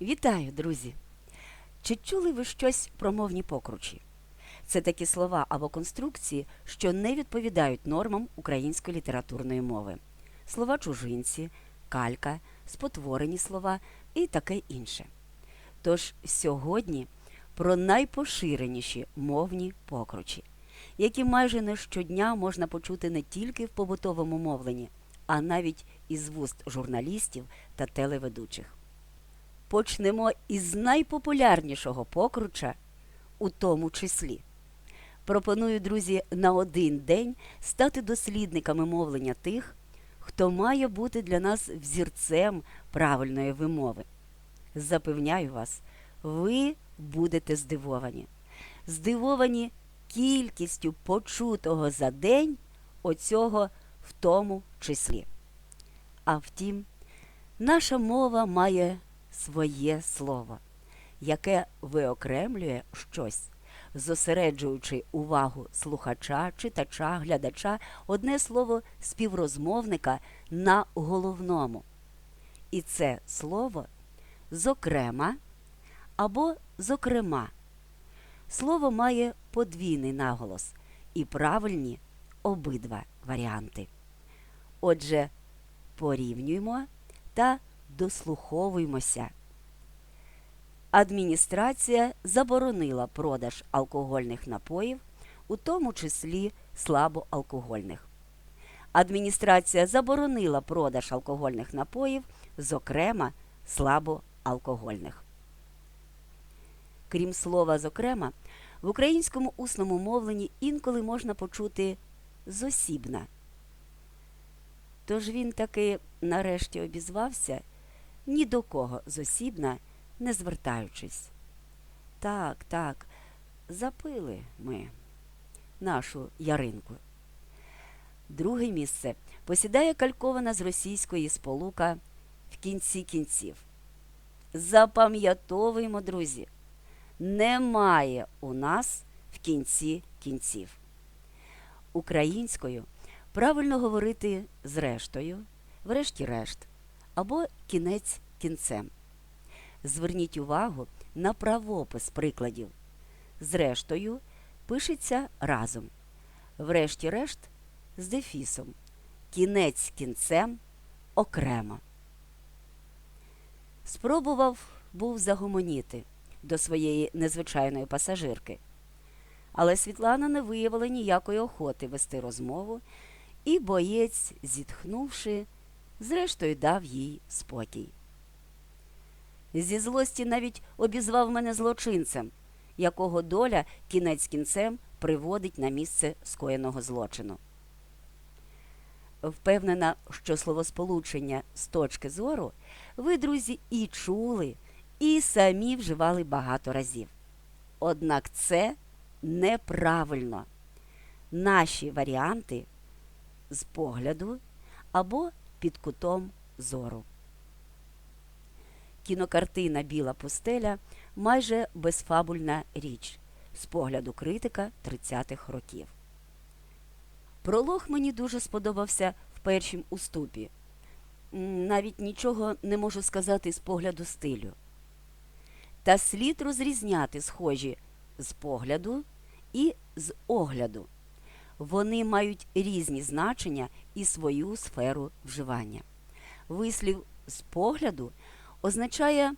Вітаю, друзі! Чи чули ви щось про мовні покручі? Це такі слова або конструкції, що не відповідають нормам української літературної мови. Слова чужинці, калька, спотворені слова і таке інше. Тож сьогодні про найпоширеніші мовні покручі, які майже не щодня можна почути не тільки в побутовому мовленні, а навіть із вуст журналістів та телеведучих. Почнемо із найпопулярнішого покруча, у тому числі. Пропоную, друзі, на один день стати дослідниками мовлення тих, хто має бути для нас взірцем правильної вимови. Запевняю вас, ви будете здивовані. Здивовані кількістю почутого за день оцього в тому числі. А втім, наша мова має своє слово, яке виокремлює щось, зосереджуючи увагу слухача, читача, глядача, одне слово співрозмовника на головному. І це слово зокрема або зокрема. Слово має подвійний наголос і правильні обидва варіанти. Отже, порівнюємо та дослуховуємося. Адміністрація заборонила продаж алкогольних напоїв, у тому числі слабоалкогольних. Адміністрація заборонила продаж алкогольних напоїв, зокрема слабоалкогольних. Крім слова зокрема, в українському усному мовленні інколи можна почути зосібна. Тож він таки нарешті обізвався ні до кого зосібна, не звертаючись. Так, так, запили ми нашу яринку. Друге місце посідає калькована з російської сполука в кінці кінців. Запам'ятовуємо, друзі, немає у нас в кінці кінців. Українською правильно говорити зрештою, врешті-решт, або кінець кінцем. Зверніть увагу на правопис прикладів. Зрештою, пишеться разом. Врешті-решт з дефісом. Кінець кінцем окремо. Спробував був загомоніти до своєї незвичайної пасажирки. Але Світлана не виявила ніякої охоти вести розмову, і боєць, зітхнувши, зрештою дав їй спокій. Зі злості навіть обізвав мене злочинцем, якого доля кінець кінцем приводить на місце скоєного злочину. Впевнена, що словосполучення з точки зору ви, друзі, і чули, і самі вживали багато разів. Однак це неправильно. Наші варіанти з погляду або під кутом зору. Кінокартина Біла пустеля майже безфабульна річ з погляду критика 30-х років. Пролог мені дуже сподобався в першім уступі. Навіть нічого не можу сказати з погляду стилю. Та слід розрізняти схожі з погляду і з огляду. Вони мають різні значення і свою сферу вживання. Вислів з погляду означає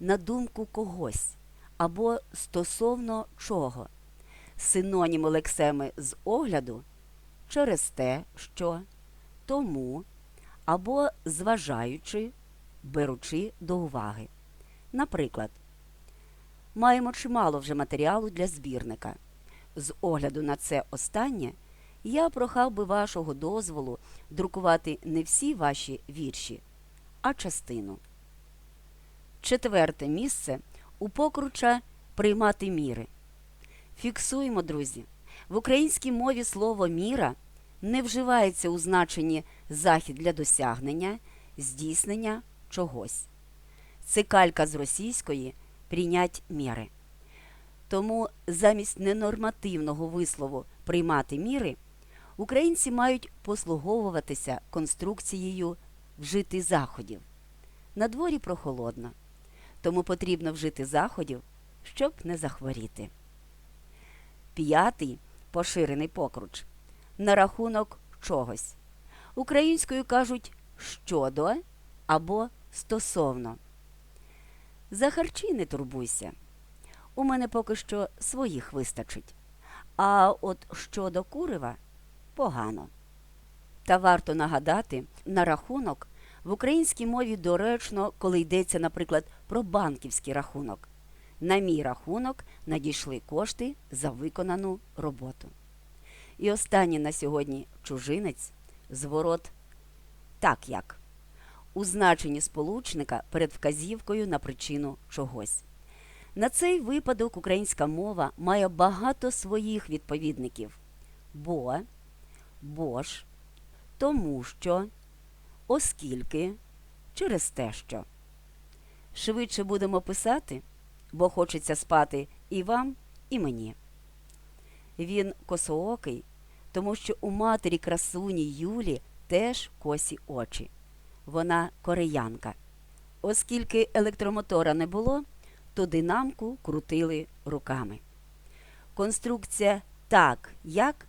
на думку когось або стосовно чого. Синоніми лексеми з огляду через те, що, тому або зважаючи, беручи до уваги. Наприклад, маємо чимало вже матеріалу для збірника. З огляду на це останнє, я прохав би вашого дозволу друкувати не всі ваші вірші, а частину. Четверте місце у покруча приймати міри. Фіксуємо, друзі. В українській мові слово міра не вживається у значенні захід для досягнення, здійснення чогось. Це калька з російської прийнять міри. Тому замість ненормативного вислову приймати міри українці мають послуговуватися конструкцією вжити заходів. На дворі прохолодно. тому потрібно вжити заходів, щоб не захворіти. П'ятий поширений покруч на рахунок чогось. Українською кажуть щодо або стосовно. За харчі не турбуйся. У мене поки що своїх вистачить. А от щодо курива погано. Та варто нагадати, на рахунок в українській мові доречно, коли йдеться, наприклад, про банківський рахунок. На мій рахунок надійшли кошти за виконану роботу. І останнє на сьогодні чужинець зворот так як у значенні сполучника перед вказівкою на причину чогось. На цей випадок українська мова має багато своїх відповідників бо, бо ж, тому що, оскільки, через те що. Швидше будемо писати, бо хочеться спати і вам, і мені. Він косоокий, тому що у матері красуні Юлі теж косі очі. Вона кореянка. Оскільки електромотора не було, то динамку крутили руками. Конструкція так, як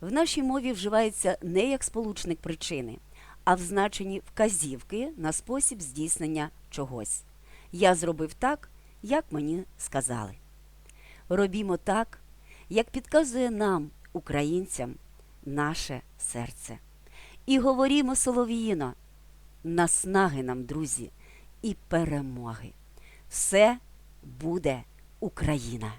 в нашій мові вживається не як сполучник причини, а в значенні вказівки на спосіб здійснення чогось. Я зробив так, як мені сказали. Робімо так, як підказує нам, українцям, наше серце. І говорімо солов'їно, наснаги нам, друзі, і перемоги. Все буде Україна!